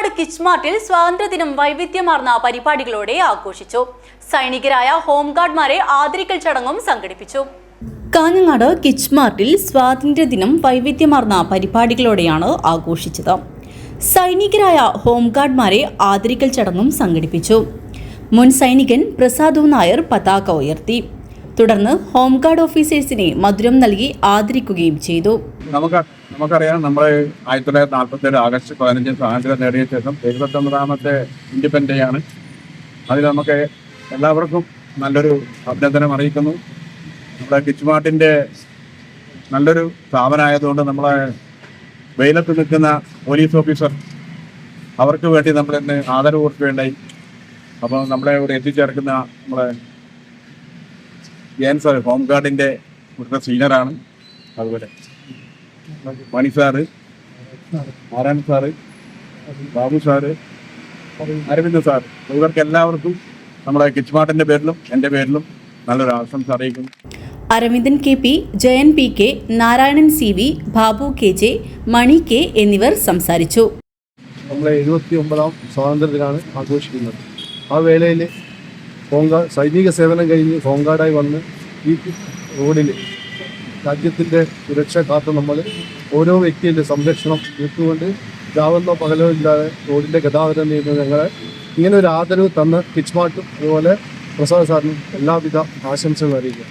കാഞ്ഞങ്ങാട് കിച്ച്മാർട്ടിൽ സ്വാതന്ത്ര്യദിനം വൈവിധ്യമാർന്ന പരിപാടികളോടെ ആഘോഷിച്ചു. സൈനികരായ ഹോംഗാർഡ്മാരെ ആദരിക്കൽ ചടങ്ങും സംഘടിപ്പിച്ചു. കാഞ്ഞങ്ങാട് കിച്ച്മാർട്ടിൽ സ്വാതന്ത്ര്യദിനം വൈവിധ്യമാർന്ന പരിപാടികളോടെയാണ് ആഘോഷിച്ചത്. സൈനികരായ ഹോംഗാർഡ്മാരെ ആദരിക്കൽ ചടങ്ങും സംഘടിപ്പിച്ചു. മുൻ സൈനികൻ പ്രസാദു നായർ പതാക ഉയർത്തി. തുടർന്ന് ഹോംഗാർഡ് ഓഫീസേഴ്സിനെ മധുരം നൽകി ആദരിക്കുകയും ചെയ്തു. നമുക്ക് നമുക്കറിയാം നമ്മൾ ആയിരത്തി തൊള്ളായിരത്തി നാൽപ്പത്തി ഏഴ് ആഗസ്റ്റ് പതിനഞ്ച് സ്വാതന്ത്ര്യം നേടിയ ശേഷം എഴുപത്തൊമ്പതാമത്തെ ഇൻഡിപെൻഡന്റ് ആണ് അതിൽ നമുക്ക് എല്ലാവർക്കും നല്ലൊരു അഭിനന്ദനം അറിയിക്കുന്നു. നമ്മുടെ കിച്ചുമാട്ടിന്റെ നല്ലൊരു സ്ഥാപനമായതുകൊണ്ട് നമ്മളെ വെയിലത്ത് നിൽക്കുന്ന പോലീസ് ഓഫീസർ അവർക്ക് വേണ്ടി നമ്മൾ ഇന്ന് ആദരവ് കൊടുക്കുകയുണ്ടായി. അപ്പോൾ നമ്മളെ ഇവിടെ എത്തിച്ചേർക്കുന്ന നമ്മളെ ജയൻ സാർ ഹോം ഗാർഡിന്റെ ഇവിടുത്തെ സീനിയറാണ്. അതുപോലെ Mani sir Narayana sir Babu sir Aravind sir ഇവർക്ക് എല്ലാവർക്കും നമ്മുടെ കിച്ച്മാട്ടിന്റെ പേരിലും എന്റെ പേരിലും നല്ലൊരു ആശംസ അറിയിക്കുന്നു. Aravindan K P Jayan P K Narayanan C V Babu K J Mani K എന്നിവർ സംസാരിച്ചു. നമ്മളെ എഴുപത്തി ഒമ്പതാം സ്വാതന്ത്ര്യത്തിനാണ് ആഘോഷിക്കുന്നത്. ആ വേളയിൽ കോങ്കാ സൈനിക സേവനം കഴിഞ്ഞ് കോങ്കാടായി വന്ന് ഈ റോഡിൽ രാജ്യത്തിന്റെ സുരക്ഷ കാത്ത് നമ്മൾ ഓരോ വ്യക്തിയുടെ സംരക്ഷണം തീർത്തുകൊണ്ട് രാവെന്നോ പകലോ ഇല്ലാതെ റോഡിന്റെ ഗതാഗതം ചെയ്യുന്നത് ഞങ്ങളെ ഇങ്ങനെ ഒരു ആദരവ് തന്ന് കിച്ച്മാട്ടും അതുപോലെ പ്രസാദ് സാറിനും എല്ലാവിധ ആശംസകളും അറിയിക്കുക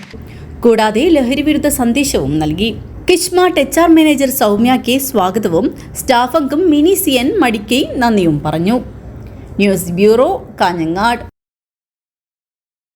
കൂടാതെ ലഹരിവിരുദ്ധ സന്ദേശവും നൽകി. കിഷ്മാട്ട് H R manager Soumya K സ്വാഗതവും സ്റ്റാഫ് അംഗം മിനി സി എൻ മടിക്കൈ നന്ദിയും പറഞ്ഞു. News bureau Kanhangad.